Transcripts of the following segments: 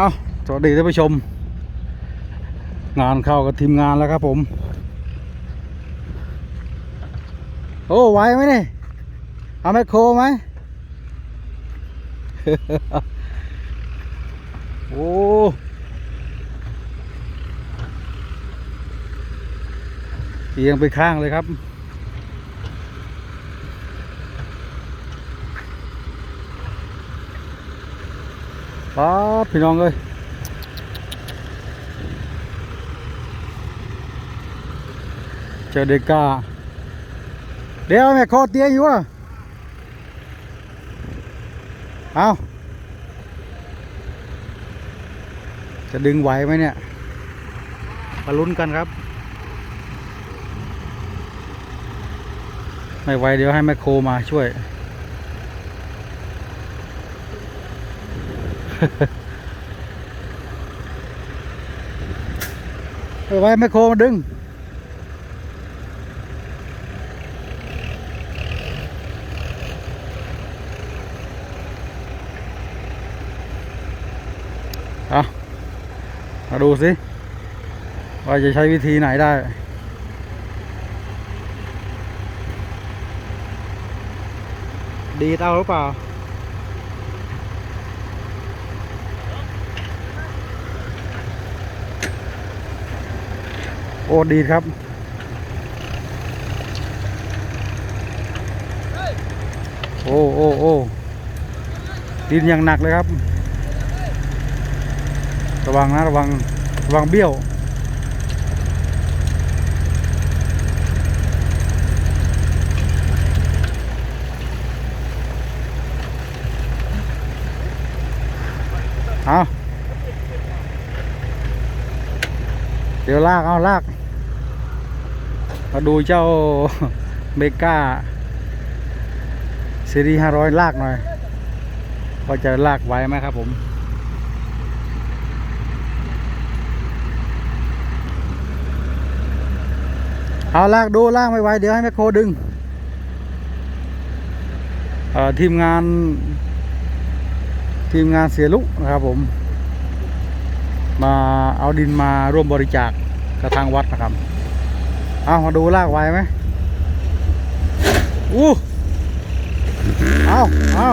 เอาสวัสดีท่านผู้ชม งานเข้ากับทีมงานแล้วครับผม โอ้ไหวไหมนี่เอาแมคโครไหมโอ้เอียงไปข้างเลยครับ ป๊าพี่น้องเอ้ยเจอเด็กกาเดี๋ยวแม่คอเตียอยู่อะเอาจะดึงไหวไหมเนี่ยมาลุ้นกันครับ ไม่ไหวเดี๋ยวให้แมคโคมาช่วย ไปไว้แมคโครมาดึง เอามาดูสิ ว่าจะใช้วิธีไหนได้ดีดเอาหรือเปล่า โอ้ดีครับโอ้โอ้โอ้ดินอย่างหนักเลยครับ ระวังนะระวังระวังเบี้ยว เอาเดี๋ยวลาก เอาลาก มาดูเจ้าเมกาซีรีส์ห้าร้อยลากหน่อยว่าจะลากไหวไหมครับผม เอาลากดูลากไม่ไหวเดี๋ยวให้แมคโครดึงทีมงาน ทีมงานเสียลุกนะครับผม มาเอาดินมาร่วมบริจาคกับทางวัดนะครับ เอามาดูลากไวไหมอู้เอาเอา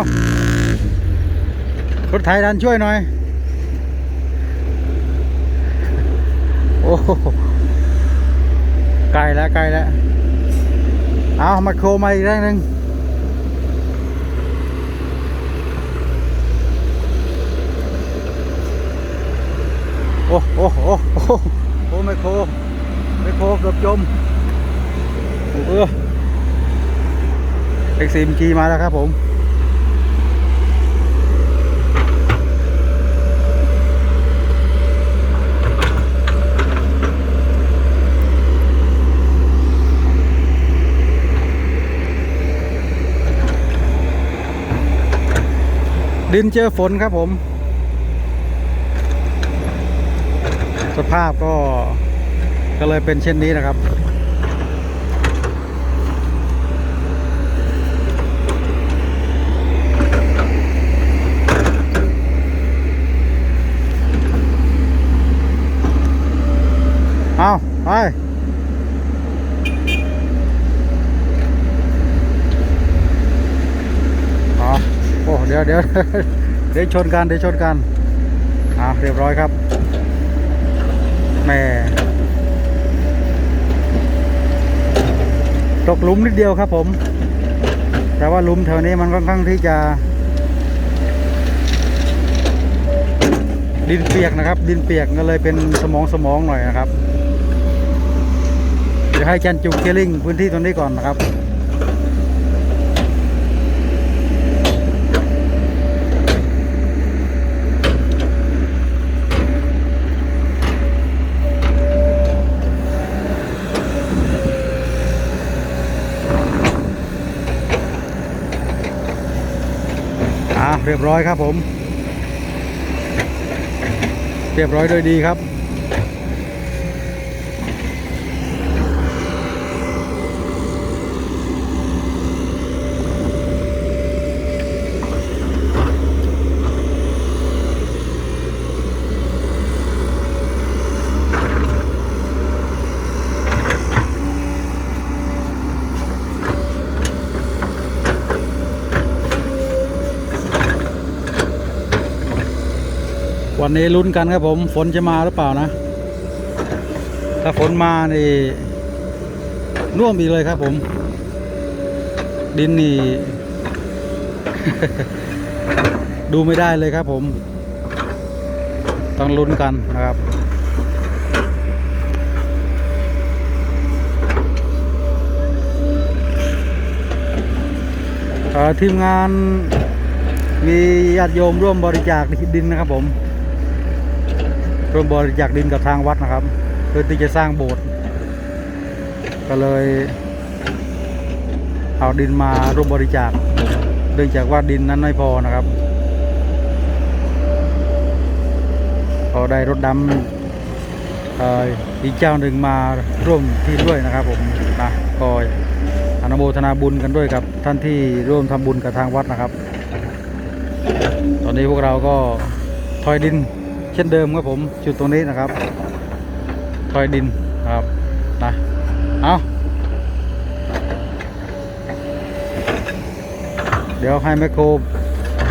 รถไถดันช่วยหน่อย โอ้โหไกลแล้วไกลแล้ว เอามาโครมาอีกแรงหนึ่งโอ้โอ้โอ้โอ้โอ้ไมโครไมโครเกือบจม เออเอ็กซีมจีมาแล้วครับผมดินเจอฝนครับผม สภาพก็ก็เลยเป็นเช่นนี้นะครับ เอาไปอ๋อโอ้เดี๋ยวเดี๋ยวเดี๋ยวชนกันเดี๋ยวชนกันอ่าเรียบร้อยครับแหม่ตกหลุมนิดเดียวครับผม แต่ว่าหลุมแถวนี้มันค่อนข้างที่จะ ดินเปียกนะครับ ดินเปียกก็เลยเป็นสมองสมองหน่อยนะครับ ดี๋ยวให้จันจุกเคลิ่งพื้นที่ตรงนี้ก่อนนะครับอ่าเรียบร้อยครับผม เรียบร้อยโดยดีครับ วันนี้ลุ้นกันครับผมฝนจะมาหรือเปล่านะ ถ้าฝนมานี่น่วมอีกเลยครับผม ดินนี่ ดูไม่ได้เลยครับผม ต้องลุ้นกันนะครับทีมงานมีญาติโยมร่วมบริจาคดินนะครับผม ร่วมบริจาคดินกับทางวัดนะครับ เพื่อที่จะสร้างโบสถ์ก็เลยเอาดินมาร่วมบริจาคเนื่องจากว่าดินนั้นไม่พอนะครับก็ได้รถดำอีกเจ้าหนึ่งมาร่วมที่ด้วยนะครับผมนะก็อนุโมทนาบุญกันด้วยกับ ท่านที่ร่วมทำบุญกับทางวัดนะครับ ตอนนี้พวกเราก็ถอยดิน เช่นเดิมครับผมจุดตรงนี้นะครับถอยดินครับนะเอาเดี๋ยวให้แมคโคร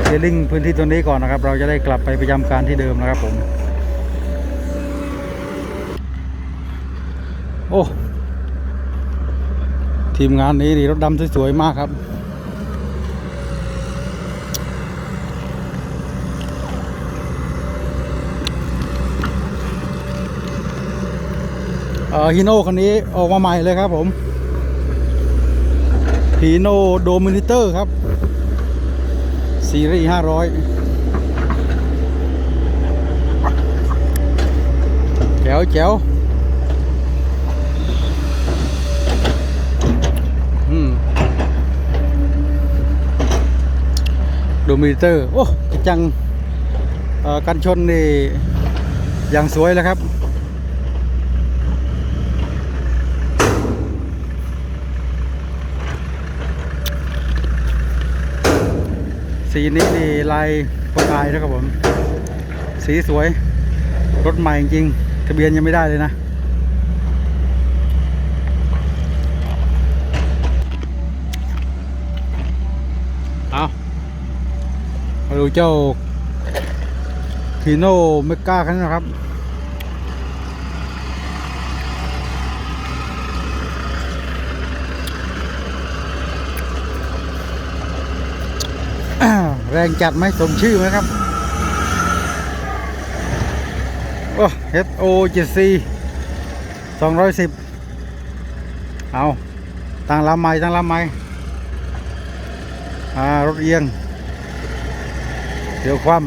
เซลลิงพื้นที่ตรงนี้ก่อนนะครับ เราจะได้กลับไปประจำการที่เดิมนะครับผมโอ้ทีมงานนี้นี่รถดำสวยๆมากครับ เอ่อ ฮีโน่คันนี้ออกมาใหม่เลยครับผมฮีโน่โดมินิเตอร์ครับซีรีส์ห้าร้อยแจ๋วแจ๋วโดมินิเตอร์ โอ้กระจัง กันชนนี่อย่างสวยเลยครับ สีนี้นี่ลายประกายนะครับผม สีสวย รถใหม่จริง ทะเบียนยังไม่ได้เลยนะ เอามาดูเจ้าคีโน่เมกาคันนะครับ แรงจัดไหมสมชื่อไหมครับโอ้ HO 7C 210 เอาตั้งลำใหม่ตั้งลำใหม่อ่ารถเอียง เดี๋ยวความ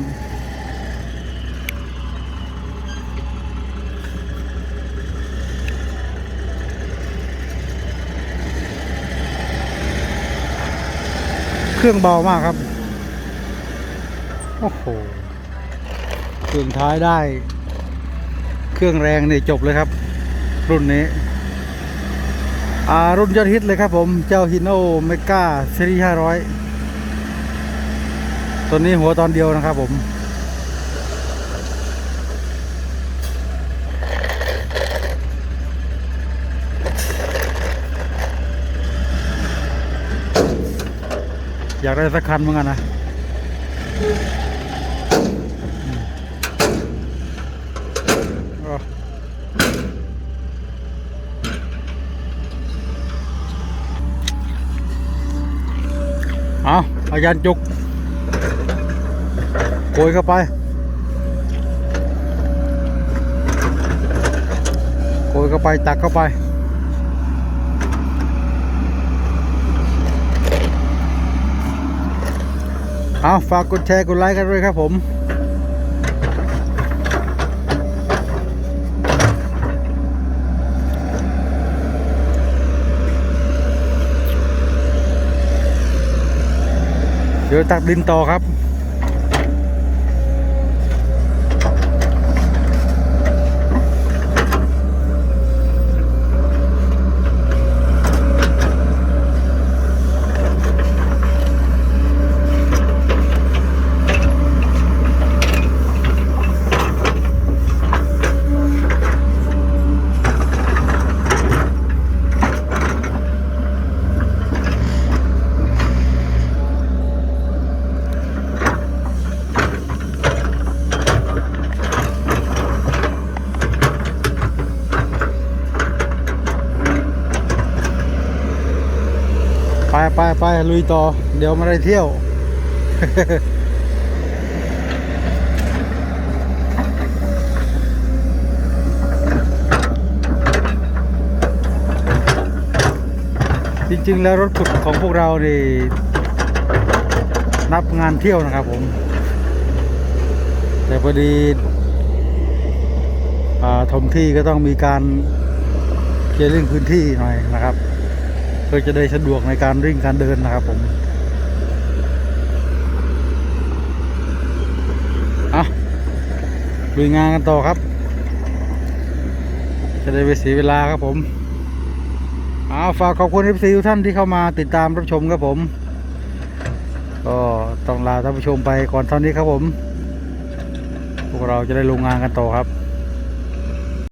เครื่องเบามากครับ โอ้โห เครื่องท้ายได้ เครื่องแรงนี่จบเลยครับ รุ่นนี้ อ่า รุ่นยอดฮิตเลยครับผม เจ้าฮิโนเมกาซีรีส์ห้าร้อยตัวนี้หัวตอนเดียวนะครับผมอยากได้สักคันเหมือนกันนะ เอาอาจารย์จุกโกยเข้าไปโกยเข้าไปตักเข้าไปเอาฝากกดแชร์กดไลค์กันด้วยครับผม เดี๋ยวตักดินต่อครับ ไปไปลุยต่อ เดี๋ยวม่ได้เที่ยว จริง ๆ แล้วรถขุดของพวกเราเนี่นับงานเที่ยวนะครับผม แต่พอดีอ่าถมที่ก็ต้องมีการเคลียร์เรื่องพื้นที่หน่อยนะครับ เพื่อจะได้สะดวกในการริ่งการเดินนะครับผมเอาลุยงานกันต่อครับ จะได้ไปเสียเวลาครับผมเอาฝากขอบคุณเอฟซีทุกท่านที่เข้ามาติดตามรับชมครับผม ก็ต้องลาท่านผู้ชมไปก่อนเท่านี้ครับผม พวกเราจะได้ลงงานกันต่อครับ